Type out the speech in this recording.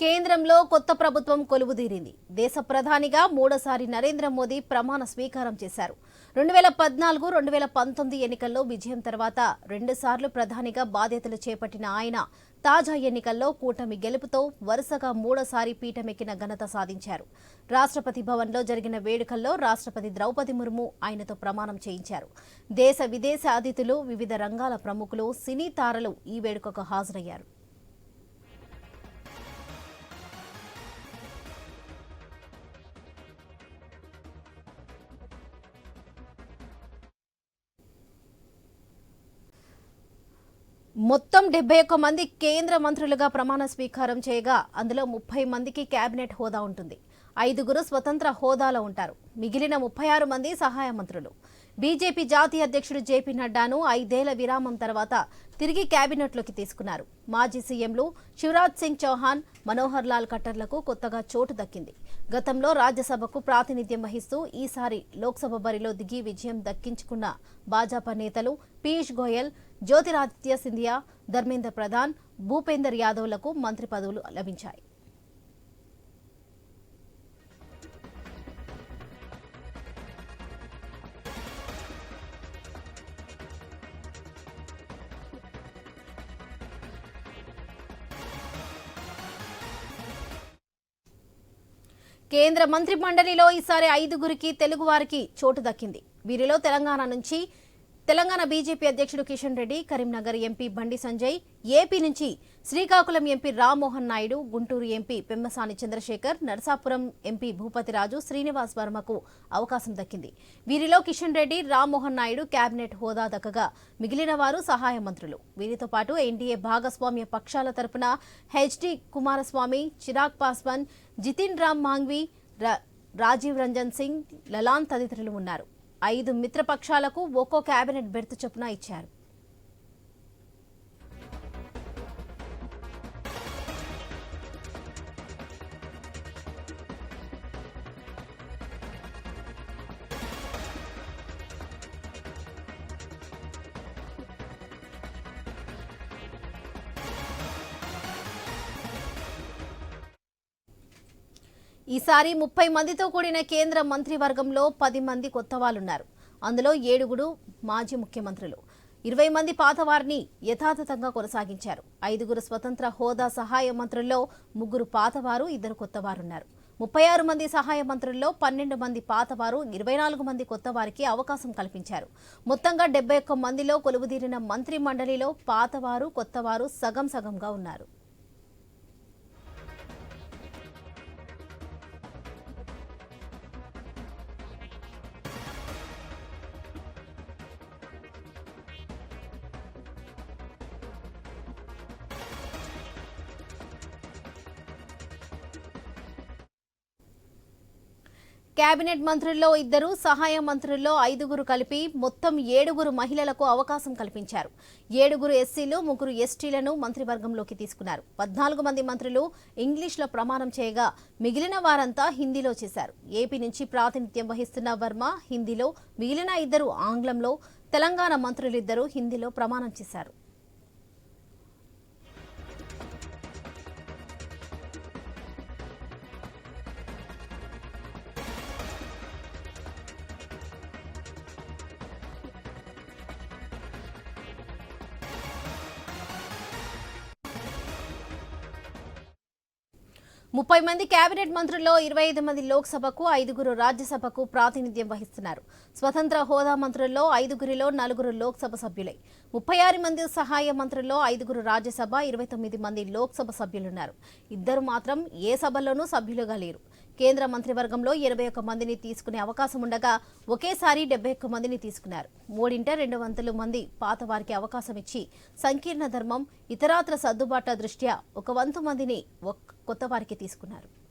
కేంద్రంలో కొత్త ప్రభుత్వం కొలువుదీరింది. దేశ ప్రధానిగా మూడోసారి నరేంద్ర మోదీ ప్రమాణ స్వీకారం చేశారు. రెండు వేల పద్నాలుగు రెండు వేల పంతొమ్మిది ఎన్నికల్లో విజయం తర్వాత రెండుసార్లు ప్రధానిగా బాధ్యతలు చేపట్టిన ఆయన తాజా ఎన్నికల్లో కూటమి గెలుపుతో వరుసగా మూడోసారి పీఠమెక్కిన ఘనత సాధించారు. రాష్ట్రపతి భవన్లో జరిగిన వేడుకల్లో రాష్ట్రపతి ద్రౌపది ముర్ము ఆయనతో ప్రమాణం చేయించారు. దేశ విదేశ అతిథులు వివిధ రంగాల ప్రముఖులు సినీ తారలు ఈ వేడుకకు హాజరయ్యారు. మొత్తం డెబ్బై ఒక్క మంది కేంద్ర మంత్రులుగా ప్రమాణ స్వీకారం చేయగా అందులో ముప్పై మందికి కేబినెట్ హోదా ఉంటుంది. ఐదుగురు స్వతంత్ర హోదాలో ఉంటారు. మిగిలిన ముప్పై ఆరు మంది సహాయ మంత్రులు. బీజేపీ జాతీయ అధ్యక్షుడు జేపీ నడ్డాను ఐదేళ్ళ విరామం తర్వాత తిరిగి కేబినెట్లోకి తీసుకున్నారు. మాజీ సీఎంలు శివరాజ్ సింగ్ చౌహాన్ మనోహర్ లాల్ ఖట్టర్లకు కొత్తగా చోటు దక్కింది. గతంలో రాజ్యసభకు ప్రాతినిధ్యం వహిస్తూ ఈసారి లోక్సభ బరిలో దిగి విజయం దక్కించుకున్న భాజపా నేతలు పీయూష్ గోయల్ జ్యోతిరాదిత్య సింధియా ధర్మేంద్ర ప్రధాన్ భూపేందర్ యాదవ్లకు మంత్రి పదవులు లభించాయి. కేంద్ర మంత్రి మండలిలో ఈసారి ఐదుగురికి తెలుగువారికి చోటు దక్కింది. వీరిలో తెలంగాణ నుంచి తెలంగాణ బీజేపీ అధ్యక్షుడు కిషన్ రెడ్డి కరీంనగర్ ఎంపీ బండి సంజయ్ ఏపీ నుంచి Srikakulam MP Rammohan Naidu Guntur MP Pemmasani Chandrasekhar Narasapuram MP Bhupathiraju Srinivas వర్మకు అవకాశం దక్కింది. వీరిలో కిషన్ రెడ్డి రామ్మోహన్ నాయుడు కేబినెట్ హోదా దక్కగా మిగిలిన వారు సహాయ మంత్రులు. వీరితో పాటు ఎన్డీఏ భాగస్వామ్య పక్షాల తరపున హెచ్డి కుమారస్వామి చిరాగ్ పాస్వాన్ జితిన్ రామ్ మాంగ్వి రా- రాజీవ్ రంజన్ సింగ్ లలాన్ తదితరులు ఉన్నారు. ఐదు మిత్రపక్షాలకు ఒక్కో కేబినెట్ బెర్త్ చొప్పున ఇచ్చారు. ఈసారి ముప్పై మందితో కూడిన కేంద్ర మంత్రివర్గంలో పది మంది కొత్త వాళ్ళున్నారు. అందులో ఏడుగురు మాజీ ముఖ్యమంత్రులు. ఇరవై మంది పాతవారిని యథాతథంగా కొనసాగించారు. ఐదుగురు స్వతంత్ర హోదా సహాయ మంత్రుల్లో ముగ్గురు పాతవారు ఇద్దరు కొత్తవారున్నారు ముప్పై ఆరు మంది సహాయ మంత్రుల్లో పన్నెండు మంది పాతవారు ఇరవై నాలుగు మంది కొత్త వారికి అవకాశం కల్పించారు. మొత్తంగా డెబ్బై ఒక్క మందిలో కొలువుదీరిన మంత్రి మండలిలో పాతవారు కొత్తవారు సగం సగంగా ఉన్నారు. కేబినెట్ మంత్రుల్లో ఇద్దరు సహాయ మంత్రుల్లో ఐదుగురు కలిపి మొత్తం ఏడుగురు మహిళలకు అవకాశం కల్పించారు. ఏడుగురు ఎస్సీలు ముగ్గురు ఎస్టీలను మంత్రివర్గంలోకి తీసుకున్నారు. పద్నాలుగు మంది మంత్రులు ఇంగ్లీష్లో ప్రమాణం చేయగా మిగిలిన వారంతా హిందీలో చేశారు. ఏపీ నుంచి ప్రాతినిధ్యం వహిస్తున్న వర్మ హిందీలో మిగిలిన ఇద్దరు ఆంగ్లంలో తెలంగాణ మంత్రులిద్దరూ హిందీలో ప్రమాణం చేశారు. ముప్పై మంది కేబినెట్ మంత్రుల్లో ఇరవై ఐదు మంది లోక్సభకు ఐదుగురు రాజ్యసభకు ప్రాతినిధ్యం వహిస్తున్నారు. స్వతంత్ర హోదా మంత్రుల్లో ఐదుగురిలో నలుగురు లోక్సభ సభ్యులే. ముప్పై ఆరు మంది సహాయ మంత్రుల్లో ఐదుగురు రాజ్యసభ ఇరవై తొమ్మిది మంది లోక్సభ సభ్యులున్నారు. ఇద్దరు మాత్రం ఏ సభల్లోనూ సభ్యులుగా లేరు. కేంద్ర మంత్రివర్గంలో ఇరవై ఒక్క మందిని తీసుకునే అవకాశం ఉండగా ఒకేసారి డెబ్బై ఒక్క మందిని తీసుకున్నారు. మూడింట రెండు వందల మంది పాత వారికి అవకాశం ఇచ్చి సంకీర్ణ ధర్మం ఇతరాత్ర సర్దుబాట్ల దృష్ట్యా ఒక వంతు మందిని ఒక్- కొత్త వారికి తీసుకున్నారు.